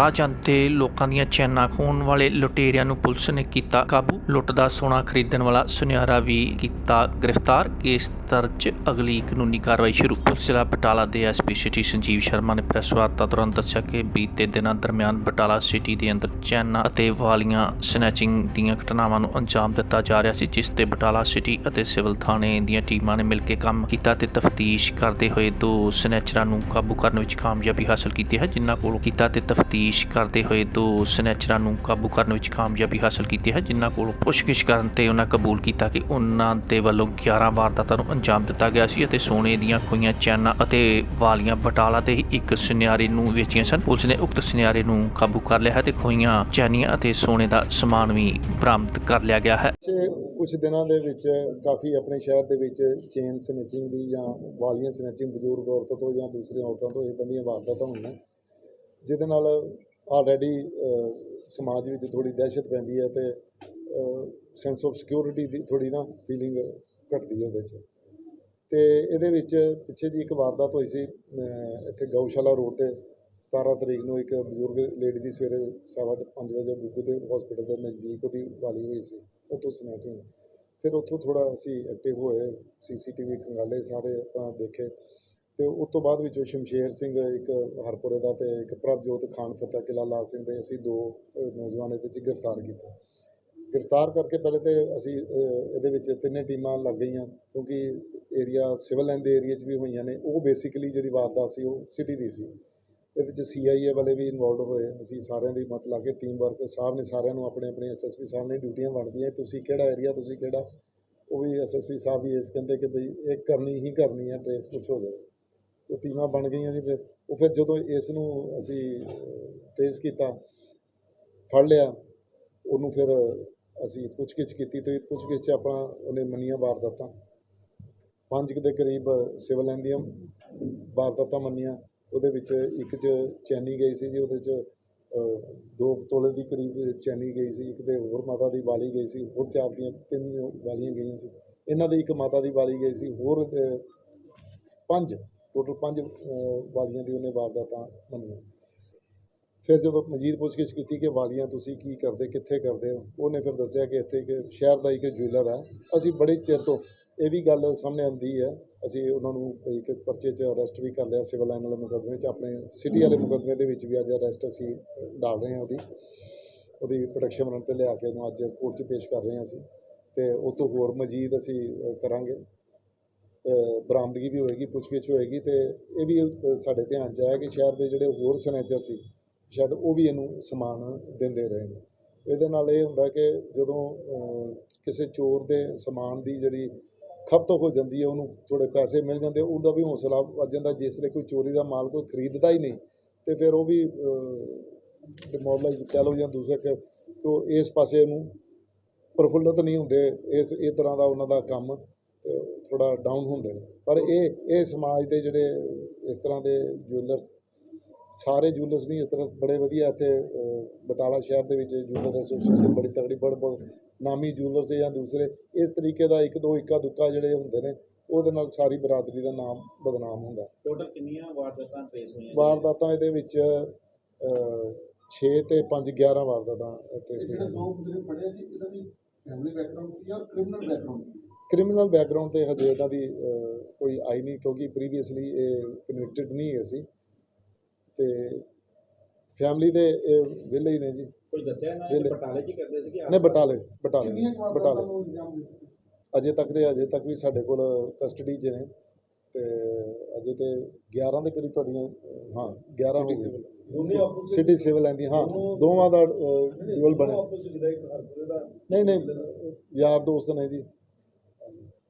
ਰਾਹ ਜਾਂਦੇ ਲੋਕਾਂ ਦੀਆਂ ਚੈਨਾਂ ਖੋਹਣ ਵਾਲੇ ਲੁਟੇਰਿਆਂ ਨੂੰ ਪੁਲਿਸ ਨੇ ਕੀਤਾ ਕਾਬੂ। ਲੁੱਟ ਦਾ ਸੋਨਾ ਖਰੀਦਣ ਵਾਲਾ ਸੁਨਿਆਰਾ ਵੀ ਕੀਤਾ ਗ੍ਰਿਫਤਾਰ। ਕੇਸ ਦਰਜ, ਅਗਲੀ ਕਾਨੂੰਨੀ ਕਾਰਵਾਈ ਸ਼ੁਰੂ। ਪੁਲਿਸ ਜ਼ਿਲ੍ਹਾ ਬਟਾਲਾ ਦੇ ਐਸਪੀ ਸਿਟੀ ਸੰਜੀਵ ਸ਼ਰਮਾ ਨੇ ਪ੍ਰੈਸ ਵਾਰਤਾ ਦੌਰਾਨ ਦੱਸਿਆ ਕਿ ਬੀਤੇ ਦਿਨਾਂ ਦਰਮਿਆਨ ਬਟਾਲਾ ਸਿਟੀ ਦੇ ਅੰਦਰ ਚੈਨਾਂ ਅਤੇ ਵਾਲੀਆਂ ਸਨੈਚਿੰਗ ਦੀਆਂ ਘਟਨਾਵਾਂ ਨੂੰ ਅੰਜਾਮ ਦਿੱਤਾ ਜਾ ਰਿਹਾ ਸੀ, ਜਿਸ ਤੇ ਬਟਾਲਾ ਸਿਟੀ ਅਤੇ ਸਿਵਲ ਥਾਣੇ ਦੀਆਂ ਟੀਮਾਂ ਨੇ ਮਿਲ ਕੇ ਕੰਮ ਕੀਤਾ ਤੇ ਤਫਤੀਸ਼ ਕਰਦੇ ਹੋਏ ਦੋ ਸਨੈਚਰਾਂ ਨੂੰ ਕਾਬੂ ਕਰਨ ਵਿੱਚ ਕਾਮਯਾਬੀ ਹਾਸਲ ਕੀਤੀ ਹੈ, ਜਿਨ੍ਹਾਂ ਕੋਲੋਂ ਕੀਤਾ ਤੇ ਤਫਤੀਸ਼ ਕਰਦੇ ਹੋਏ ਦੋ ਸਨੈਚਰਾਂ ਨੂੰ ਕਾਬੂ ਕਰਨ ਵਿੱਚ ਕਾਮਯਾਬੀ ਹਾਸਲ ਕੀਤੀ ਹੈ, ਜਿਨ੍ਹਾਂ ਕੋਲੋਂ ਪੁੱਛਗਿੱਛ ਕਰਨ ਤੇ ਉਹਨਾਂ ਕਬੂਲ ਕੀਤਾ ਕਿ ਉਹਨਾਂ ਦੇ ਵੱਲੋਂ 11 ਵਾਰਦਾਤਾਂ ਨੂੰ ਅੰਜਾਮ ਦਿੱਤਾ ਗਿਆ ਸੀ ਅਤੇ ਸੋਨੇ ਦੀਆਂ ਖੋਈਆਂ ਚੈਨਾਂ ਅਤੇ ਵਾਲੀਆਂ ਬਟਾਲਾ ਦੇ ਇੱਕ ਸੁਨਿਆਰੇ ਨੂੰ ਵੇਚੀਆਂ ਸਨ। ਪੁਲਿਸ ਨੇ ਉਕਤ ਸੁਨਿਆਰੇ ਨੂੰ ਕਾਬੂ ਕਰ ਲਿਆ ਹੈ ਤੇ ਖੋਈਆਂ ਚੈਨੀਆਂ ਅਤੇ ਸੋਨੇ ਦਾ ਸਮਾਨ ਵੀ ਬਰਾਮਦ ਕਰ ਲਿਆ ਗਿਆ ਹੈ। ਕੁਝ ਦਿਨਾਂ ਦੇ ਵਿੱਚ ਕਾਫੀ ਆਪਣੇ ਸ਼ਹਿਰ ਦੇ ਵਿੱਚ ਚੇਨ ਸਨੈਚਿੰਗ ਦੀ ਜਾਂ ਵਾਲੀਆਂ ਸਨੈਚਿੰਗ ਬਜ਼ੁਰਗ ਔਰਤਾਂ ਤੋਂ ਜਾਂ ਦੂਸਰੀਆਂ ਔਰਤਾਂ ਤੋਂ ਇਦਾਂ ਦੀਆਂ ਵਾਰਦਾਤਾਂ ਹੋਈਆਂ। ਜਿਹਦੇ ਨਾਲ ਆਲਰੇਡੀ ਸਮਾਜ ਵਿੱਚ ਥੋੜੀ ਦਹਿਸ਼ਤ ਪੈਂਦੀ ਹੈ ਤੇ ਸੈਂਸ ਆਫ ਸਿਕਿਉਰਿਟੀ ਦੀ ਥੋੜੀ ਨਾ ਫੀਲਿੰਗ ਘਟਦੀ ਹੈ ਉਹਦੇ 'ਚ। ਤੇ ਇਹਦੇ ਵਿੱਚ ਪਿੱਛੇ ਦੀ ਇੱਕ ਵਾਰਦਾਤ ਹੋਈ ਸੀ ਇੱਥੇ ਗਊਸ਼ਾਲਾ ਰੋਡ ਤੇ 17 ਤਰੀਕ ਨੂੰ ਇੱਕ ਬਜ਼ੁਰਗ ਲੇਡੀ ਦੀ ਸਵੇਰੇ ਸਵਾ ਪੰਜ ਵਜੇ ਗੁੱਗੂ ਦੇ ਹਸਪੀਟਲ ਦੇ ਨਜ਼ਦੀਕ ਉਹਦੀ ਵਾਲੀ ਹੋਈ ਸੀ ਉੱਥੋਂ ਸਨੈਚ ਹੋਈ ਫਿਰ ਉੱਥੋਂ ਥੋੜਾ ਅਸੀਂ ਐਕਟਿਵ ਹੋਏ ਸੀਸੀਟੀਵੀ ਖੰਗਾਲੇ ਸਾਰੇ ਆਪਣਾ ਦੇਖੇ। ਤੇ ਉਸ ਤੋਂ ਬਾਅਦ ਵਿੱਚੋਂ ਸ਼ਮਸ਼ੇਰ ਸਿੰਘ ਇੱਕ ਹਰਪੁਰੇ ਦਾ ਤੇ ਇੱਕ ਪ੍ਰਭਜੋਤ ਖਾਨ ਫਤਿਹ ਕਿਲਾ ਲਾਲ ਸਿੰਘ ਦੇ ਅਸੀਂ ਦੋ ਨੌਜਵਾਨ ਇਹਦੇ 'ਚ ਗ੍ਰਿਫਤਾਰ ਕੀਤੇ। ਗ੍ਰਿਫਤਾਰ ਕਰਕੇ ਪਹਿਲੇ ਤੇ ਅਸੀਂ ਇਹਦੇ ਵਿੱਚ ਤਿੰਨੇ ਟੀਮਾਂ ਲੱਗ ਗਈਆਂ ਕਿਉਂਕਿ ਏਰੀਆ ਸਿਵਲ ਲਾਈਨ ਦੇ ਏਰੀਆ 'ਚ ਵੀ ਹੋਈਆਂ ਨੇ। ਉਹ ਬੇਸਿਕਲੀ ਜਿਹੜੀ ਵਾਰਦਾਤ ਸੀ ਉਹ ਸਿਟੀ ਦੀ ਸੀ। ਇਹਦੇ 'ਚ ਸੀਆਈਏ ਵਾਲੇ ਵੀ ਇਨਵੋਲਡ ਹੋਏ। ਅਸੀਂ ਸਾਰਿਆਂ ਦੀ ਮਤ ਲਾ ਕੇ ਟੀਮ ਵਰਕ ਸਾਹਿਬ ਨੇ ਸਾਰਿਆਂ ਨੂੰ ਆਪਣੇ ਆਪਣੇ ਐਸਐਸਪੀ ਸਾਹਿਬ ਨੇ ਡਿਊਟੀਆਂ ਵੰਡਦੀਆਂ। ਤੁਸੀਂ ਕਿਹੜਾ ਏਰੀਆ ਤੁਸੀਂ ਕਿਹੜਾ? ਉਹ ਵੀ ਐਸਐਸਪੀ ਸਾਹਿਬ ਵੀ ਇਸ ਕਹਿੰਦੇ ਕਿ ਬਈ ਇਹ ਕਰਨੀ ਹੀ ਕਰਨੀ ਹੈ ਟ੍ਰੇਸ ਕੁਛ ਹੋ ਜਾਵੇ। ਟੀਮਾਂ ਬਣ ਗਈਆਂ ਜੀ, ਫਿਰ ਉਹ ਫਿਰ ਜਦੋਂ ਇਸ ਨੂੰ ਅਸੀਂ ਟ੍ਰੇਸ ਕੀਤਾ, ਫੜ ਲਿਆ, ਉਹਨੂੰ ਫਿਰ ਅਸੀਂ ਪੁੱਛਗਿੱਛ ਕੀਤੀ ਤੇ ਪੁੱਛਗਿੱਛ 'ਚ ਆਪਣਾ ਉਹਨੇ ਮੰਨੀਆਂ ਵਾਰਦਾਤਾਂ। ਪੰਜ ਕੁ ਦੇ ਕਰੀਬ ਸਿਵਲ ਲਾਈਨ ਦੀਆਂ ਵਾਰਦਾਤਾਂ ਮੰਨੀਆਂ, ਉਹਦੇ ਵਿੱਚ ਇੱਕ 'ਚ ਚੈਨੀ ਗਈ ਸੀ ਜੀ, ਉਹਦੇ 'ਚ ਦੋ ਤੋਲੇ ਦੀ ਕਰੀਬ ਚੈਨੀ ਗਈ ਸੀ, ਇੱਕ ਤੇ ਹੋਰ ਮਾਤਾ ਦੀ ਵਾਲੀ ਗਈ ਸੀ, ਹੋਰ ਚਾਰ ਦੀਆਂ ਤਿੰਨ ਵਾਲੀਆਂ ਗਈਆਂ ਸੀ। ਇਹਨਾਂ ਦੇ ਇੱਕ ਮਾਤਾ ਦੀ ਵਾਲੀ ਗਈ ਸੀ, ਹੋਰ ਪੰਜ। ਟੋਟਲ ਪੰਜ ਵਾਲੀਆਂ ਦੀ ਉਹਨੇ ਵਾਰਦਾਤਾਂ ਮੰਨੀਆਂ। ਫਿਰ ਜਦੋਂ ਮਜੀਦ ਪੁੱਛਗਿੱਛ ਕੀਤੀ ਕਿ ਵਾਲੀਆਂ ਤੁਸੀਂ ਕੀ ਕਰਦੇ ਕਿੱਥੇ ਕਰਦੇ ਹੋ ਉਹਨੇ ਫਿਰ ਦੱਸਿਆ ਕਿ ਇੱਥੇ ਕਿ ਸ਼ਹਿਰ ਦਾ ਇੱਕ ਜੁਐਲਰ ਹੈ। ਅਸੀਂ ਬੜੇ ਚਿਰ ਤੋਂ ਇਹ ਵੀ ਗੱਲ ਸਾਹਮਣੇ ਆਉਂਦੀ ਹੈ। ਅਸੀਂ ਉਹਨਾਂ ਨੂੰ ਇੱਕ ਪਰਚੇ 'ਚ ਅਰੈਸਟ ਵੀ ਕਰ ਲਿਆ ਸਿਵਲ ਲਾਈਨ ਵਾਲੇ ਮੁਕੱਦਮੇ 'ਚ। ਆਪਣੇ ਸਿਟੀ ਵਾਲੇ ਮੁਕੱਦਮੇ ਦੇ ਵਿੱਚ ਵੀ ਅੱਜ ਅਰੈਸਟ ਅਸੀਂ ਡਾਲ ਰਹੇ ਹਾਂ ਉਹਦੀ। ਉਹਦੀ ਪ੍ਰੋਟੈਕਸ਼ਨ ਵਾਰੰਟ ਤੇ ਲਿਆ ਕੇ ਉਹਨੂੰ ਅੱਜ ਕੋਰਟ 'ਚ ਪੇਸ਼ ਕਰ ਰਹੇ ਹਾਂ ਅਸੀਂ। ਤੇ ਉਹ ਤੋਂ ਹੋਰ ਮਜੀਦ ਅਸੀਂ ਕਰਾਂਗੇ। ਬਰਾਮਦਗੀ ਵੀ ਹੋਏਗੀ, ਪੁੱਛਗਿੱਛ ਹੋਏਗੀ ਅਤੇ ਇਹ ਵੀ ਸਾਡੇ ਧਿਆਨ 'ਚ ਆਇਆ ਕਿ ਸ਼ਹਿਰ ਦੇ ਜਿਹੜੇ ਹੋਰ ਸਨੈਚਰ ਸੀ, ਸ਼ਾਇਦ ਉਹ ਵੀ ਇਹਨੂੰ ਸਮਾਨ ਦਿੰਦੇ ਰਹੇ ਨੇ। ਇਹਦੇ ਨਾਲ ਇਹ ਹੁੰਦਾ ਕਿ ਜਦੋਂ ਕਿਸੇ ਚੋਰ ਦੇ ਸਮਾਨ ਦੀ ਜਿਹੜੀ ਖਪਤ ਹੋ ਜਾਂਦੀ ਹੈ, ਉਹਨੂੰ ਥੋੜੇ ਪੈਸੇ ਮਿਲ ਜਾਂਦੇ, ਉਹਦਾ ਵੀ ਹੌਸਲਾ ਵੱਜ ਜਾਂਦਾ। ਜਿਸ ਲਈ ਕੋਈ ਚੋਰੀ ਦਾ ਮਾਲ ਕੋਈ ਖਰੀਦਦਾ ਹੀ ਨਹੀਂ, ਤੇ ਫਿਰ ਉਹ ਵੀ ਡਿਮੋਰਲਾਈਜ਼ ਕਹਿ ਲਓ ਜਾਂ ਦੂਸਰਾ ਕਿ ਉਹ ਇਸ ਪਾਸੇ ਨੂੰ ਪ੍ਰਫੁੱਲਤ ਨਹੀਂ ਹੁੰਦੇ, ਇਸ, ਇਹ ਤਰ੍ਹਾਂ ਦਾ ਉਹਨਾਂ ਦਾ ਕੰਮ ਥੋੜਾ ਡਾਊਨ ਹੁੰਦੇ ਨੇ। ਪਰ ਇਹ ਇਹ ਸਮਾਜ ਦੇ ਜਿਹੜੇ ਇਸ ਤਰ੍ਹਾਂ ਦੇ ਜੁਐਲਰਸ ਸਾਰੇ ਜੁਐਲਰਸ ਨਹੀਂ ਇਸ ਤਰ੍ਹਾਂ ਬੜੇ ਵਧੀਆ ਇੱਥੇ ਬਟਾਲਾ ਸ਼ਹਿਰ ਦੇ ਵਿੱਚ ਜੁਐਲਰ ਐਸੋਸੀਏਸ਼ਨ ਬੜੀ ਤਗੜੀ ਬੜ ਨਾਮੀ ਜੁਐਲਰਸ ਜਾਂ ਦੂਸਰੇ ਇਸ ਤਰੀਕੇ ਦਾ ਇੱਕ ਦੋ ਇੱਕਾ ਦੁੱਕਾ ਜਿਹੜੇ ਹੁੰਦੇ ਨੇ ਉਹਦੇ ਨਾਲ ਸਾਰੀ ਬਰਾਦਰੀ ਦਾ ਨਾਮ ਬਦਨਾਮ ਹੁੰਦਾ। ਟੋਟਲ ਕਿੰਨੀਆਂ ਵਾਰਦਾਤਾਂ ਟ੍ਰੇਸ ਹੋਈਆਂ ਵਾਰਦਾਤਾਂ ਇਹਦੇ ਵਿੱਚ 6 ਤੇ 5 11 ਵਾਰਦਾਤਾਂ ਟ੍ਰੇਸ ਜਿਹੜੇ ਹੋਈਆਂ ਦੋ ਜਿਹੜੇ ਫੜਿਆ ਜੀ ਇਹਨਾਂ ਦੀ ਫੈਮਿਲੀ ਬੈਕਗ੍ਰਾਉਂਡ ਕੀ ਆ ਔਰ ਕ੍ਰਿਮੀਨਲ ਬੈਕਗ੍ਰਾਉਂਡ? ਕ੍ਰਿਮੀਨਲ ਬੈਕਗ੍ਰਾਉਂਡ ਤੇ ਹਜੇ ਇਹਨਾਂ ਦੀ ਕੋਈ ਆਈ ਨਹੀਂ ਕਿਉਂਕਿ ਪ੍ਰੀਵੀਅਸਲੀ ਇਹ ਕਨਵਿਕਟਡ ਨਹੀਂ ਹੈ ਸੀ। ਤੇ ਫੈਮਿਲੀ ਦੇ ਇਹ ਵਿਹਲੇ ਹੀ ਨੇ ਜੀ। ਕੋਈ ਦੱਸਿਆ ਨਾ ਵਿਹਲੇ। ਬਟਾਲੇ ਚ ਕਰਦੇ ਸੀ ਕਿ ਬਟਾਲੇ ਬਟਾਲੇ ਕੁ ਅਜੇ ਤੱਕ ਦੇ ਅਜੇ ਤੱਕ ਵੀ ਸਾਡੇ ਕੋਲ ਕਸਟਡੀ 'ਚ ਨੇ। ਤੇ ਅਜੇ ਤੇ 11 ਦੇ ਕਰੀਬ ਤੁਹਾਡੀਆਂ ਹਾਂ 11 ਹੋ ਗਏ ਸਿਟੀ ਸਿਵਲ ਲੈਂਦੀ ਹਾਂ ਦੋਵਾਂ ਦਾ ਡਿਊਲ ਬਣਿਆ। ਨਹੀਂ ਨਹੀਂ ਯਾਰ ਦੋਸਤ ਨੇ ਜੀ ਕਿਹੜਾ ਕਿਸ ਤਰ੍ਹਾਂ ਕਿਹਨਾਂ ਦਾ ਸੀ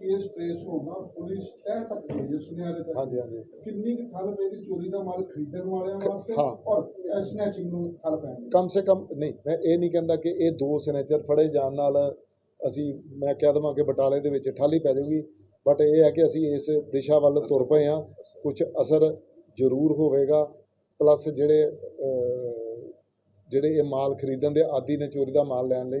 ਕੇਸ ਟ੍ਰੇਸ ਹੋਣਾ ਪੁਲਿਸ ਤਹਿ ਤੱਕ ਗਈ ਹੈ ਸੁਨਿਆਰੇ ਤੱਕ। ਹਾਂਜੀ ਹਾਂਜੀ। ਕਿੰਨੀ ਕੁ ਠੱਲ ਪਏਗੀ ਚੋਰੀ ਦਾ ਮਾਲ ਖਰੀਦਣ ਵਾਲਿਆਂ ਵਾਸਤੇ ਹਾਂ। ਔਰ ਸਨੈਚਿੰਗ ਨੂੰ ਠੱਲ ਪੈਣੀ ਕਮ ਸੇ ਕਮ ਨਹੀਂ ਮੈਂ ਇਹ ਨਹੀਂ ਕਹਿੰਦਾ ਕਿ ਇਹ ਦੋ ਸਿਗਨੇਚਰ ਫੜੇ ਜਾਣ ਨਾਲ ਅਸੀਂ ਮੈਂ ਕਹਿ ਦੇਵਾਂ ਕਿ ਬਟਾਲੇ ਦੇ ਵਿੱਚ ਠਾਲੀ ਪੈ ਜਾਊਗੀ ਬਟ ਇਹ ਹੈ ਕਿ ਅਸੀਂ ਇਸ ਦਿਸ਼ਾ ਵੱਲ ਤੁਰ ਪਏ ਹਾਂ। ਕੁਝ ਅਸਰ ਜ਼ਰੂਰ ਹੋਵੇਗਾ ਪਲੱਸ ਜਿਹੜੇ ਅਹ, ਜਿਹੜੇ ਇਹ ਮਾਲ ਖਰੀਦਣ ਦੇ ਆਦੀ ਨੇ ਚੋਰੀ ਦਾ ਮਾਲ ਲੈਣ ਲਈ